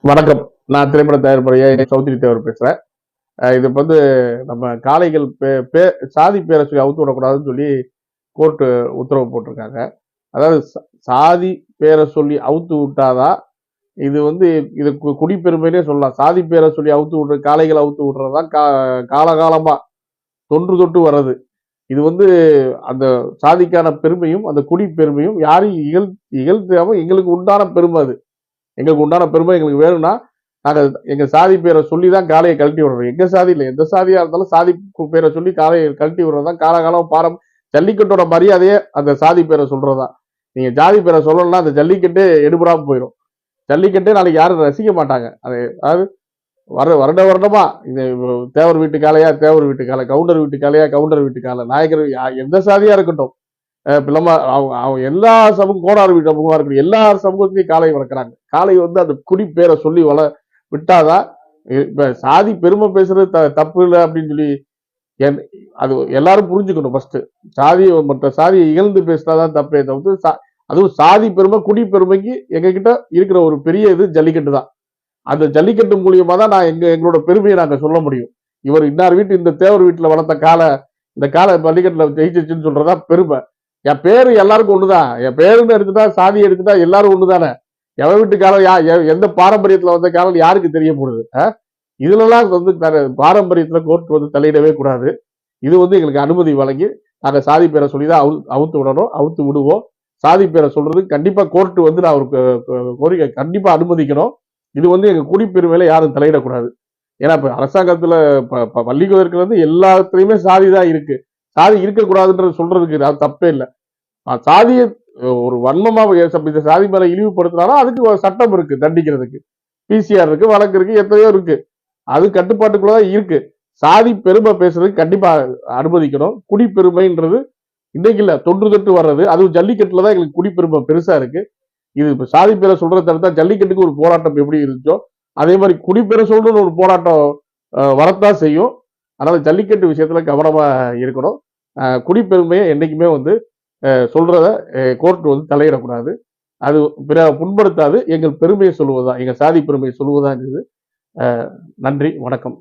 வணக்கம். நான் திரைப்பட தயாரிப்பாளர் சௌத்ரி தேவர் பேசுறேன். இது வந்து நம்ம காளைகள் பே- பே- சாதி பேரை சொல்லி அவுத்து விடக்கூடாதுன்னு சொல்லி கோர்ட்டு உத்தரவு போட்டிருக்காங்க. அதாவது சாதி பேரை சொல்லி அவுத்து விட்டாதான் இது வந்து இது கு- சொல்லலாம். சாதி பேரை சொல்லி அவுத்து விடுற காளைகள் அவுத்து விடுறதுதான் கா காலகாலமாக தொன்று தொட்டு வர்றது. இது வந்து அந்த சாதிக்கான பெருமையும் அந்த குடி பெருமையும் யாரையும் இகழ் இகழ்த்தாமல் எங்களுக்கு உண்டான பெருமை அது. எங்களுக்கு உண்டான பெருமை எங்களுக்கு வேணும்னா நாங்கள் எங்கள் சாதி பேரை சொல்லி தான் காலையை கழட்டி விடுறோம். எங்கள் சாதி இல்லை எந்த சாதியாக இருந்தாலும் சாதி பேரை சொல்லி காளையை கழட்டி விடுறதுதான் காலகாலம் பாரம். ஜல்லிக்கட்டோட மரியாதையே அந்த சாதி பேரை சொல்றதுதான். நீங்கள் ஜாதி பேரை சொல்லணும்னா அந்த ஜல்லிக்கட்டே எடுபடாமல் போயிடும் ஜல்லிக்கட்டே நாளைக்கு யாரும் ரசிக்க மாட்டாங்க. அது அதாவது வர வருட வருடமா இந்த தேவர் வீட்டு காளையா தேவர் வீட்டு காலை கவுண்டர் வீட்டு காளையா கவுண்டர் வீட்டு காலை நாயக்கர் எந்த சாதியா இருக்கட்டும். பிள்ளமா அவங்க அவங்க எல்லா சமூகம் கோடாறு வீட்டு சமூகமாக இருக்கட்டும் எல்லா சமூகத்துலையும் காலை வளர்க்குறாங்க. காலை வந்து அந்த குடி பேரை சொல்லி வள விட்டாதான் இப்போ சாதி பெருமை பேசுறது த- தப்பு இல்லை அப்படின்னு சொல்லி என்- அது எல்லாரும் புரிஞ்சுக்கணும் ஃபர்ஸ்ட் சாதி மற்ற சாதியை இகழ்ந்து பேசினாதான் தப்பே தவிர்த்து சா- அதுவும் சாதி பெருமை குடி பெருமைக்கு எங்ககிட்ட இருக்கிற ஒரு பெரிய இது ஜல்லிக்கட்டு தான். அந்த ஜல்லிக்கட்டு மூலியமா தான் நான் எங்க எங்களோட பெருமையை நாங்கள் சொல்ல முடியும். இவர் இன்னார் வீட்டு இந்த தேவர் வீட்டில் வளர்த்த காலை இந்த காலை ஜல்லிக்கட்டில் ஜெயிச்சிச்சுன்னு சொல்றதா பெருமை. என் பேரு எல்லாருக்கும் ஒண்ணுதான். என் பேருன்னு எடுத்துட்டா சாதி எடுத்துட்டா எல்லாரும் ஒண்ணுதானே? எவன் வீட்டுக்காரன் யா எந்த பாரம்பரியத்துல வந்த காலம் யாருக்கு தெரிய போடுது இதுலலாம் வந்து த- பாரம்பரியத்துல கோர்ட் வந்து தலையிடவே கூடாது. இது வந்து எங்களுக்கு அனுமதி வழங்கி நாங்கள் சாதி பேரை சொல்லி தான் அவு அவுத்து விடணும் அவுத்து விடுவோம். சாதி பேரை சொல்றது கண்டிப்பா கோர்ட்டு வந்து நான் ஒரு கோரிக்கை கண்டிப்பா அனுமதிக்கணும். இது வந்து எங்க குடிப்பெருமையில யாரும் தலையிடக்கூடாது. ஏன்னா இப்போ அரசாங்கத்துல ப- ப- பள்ளிக்கூடத்துல இருந்து சாதி தான் இருக்கு. சாதி இருக்கக்கூடாதுன்றது சொல்றதுக்கு அது தப்பே இல்லை. சாதியை ஒரு வன்மமாக இந்த சாதி மேல இழிவுபடுத்தினாலும் அதுக்கு ஒரு சட்டம் இருக்கு தண்டிக்கிறதுக்கு. பிசிஆர் இருக்கு வழக்கு இருக்கு எத்தனையோ இருக்கு. அது கட்டுப்பாட்டுக்குள்ளதான் இருக்கு. சாதி பெருமை பேசுறதுக்கு கண்டிப்பா அனுமதிக்கணும். குடிப்பெருமைன்றது இன்னைக்கு இல்ல தொன்று தொட்டு வர்றது. அதுவும் ஜல்லிக்கட்டுல தான் எங்களுக்கு குடிப்பெருமை பெருசா இருக்கு. இது இப்ப சாதி பேரை சொல்றத தவிர்த்தா ஜல்லிக்கட்டுக்கு ஒரு போராட்டம் எப்படி இருந்துச்சோ அதே மாதிரி குடிப்பேரை சொல்றன்னு ஒரு போராட்டம் வரத்தான் செய்யும். அதனால ஜல்லிக்கட்டு விஷயத்துல கவனமா இருக்கணும். குடிப்பெருமையை என்னைக்குமே வந்து சொல்கிறத சொல்றத கோர்ட் வந்து தலையிடக்கூடாது. அது பிற புண்படுத்தாது. எங்கள் பெருமையை சொல்லுவதா எங்கள் சாதி பெருமையை சொல்லுவதாங்கிறது அஹ், நன்றி வணக்கம்.